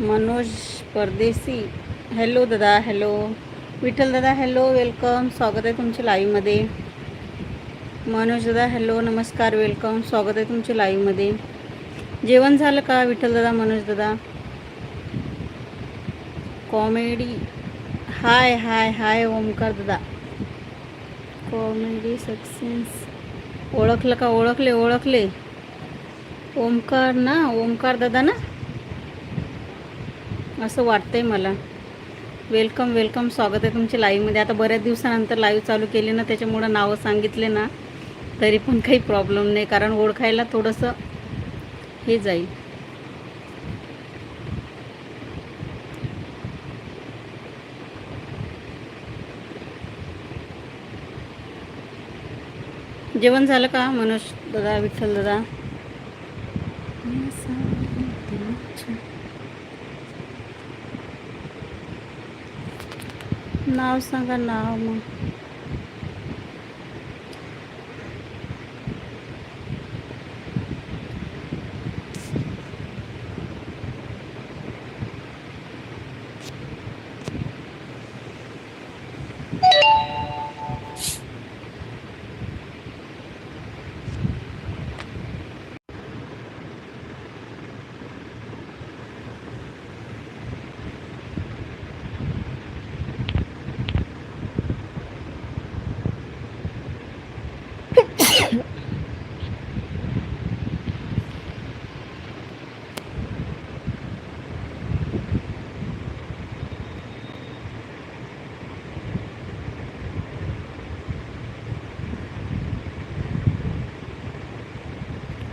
Manoj Pardesi. Hello दादा. Hello Vitthal दादा hello welcome स्वागत आहे तुमच्या लाईव्हमध्ये मनोज दादा हॅलो नमस्कार वेलकम स्वागत आहे तुमच्या लाईव्हमध्ये जेवण झालं का विठ्ठल दादा मनोज दादा? कॉमेडी हाय हाय हाय ओमकार दादा. कॉमेडी सक्सेस ओळखलं का? ओळखले ओळखले. ओमकार ना? ओमकार दादा ना? असं वाटतंय मला. वेलकम वेलकम स्वागत आहे तुमच्या लाईव्हमध्ये आता बऱ्याच दिवसानंतर लाईव्ह चालू केली ना त्याच्यामुळं नावं सांगितले ना तरी पण काही प्रॉब्लेम नाही. कारण ओळखायला थोडंसं हे जाईल. जेवण झालं का मनोज दादा विठ्ठल दादा? नाव सांगा नाव मग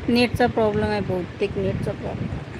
नेटचा प्रॉब्लेम आहे बहुतेक नेटचा प्रॉब्लेम.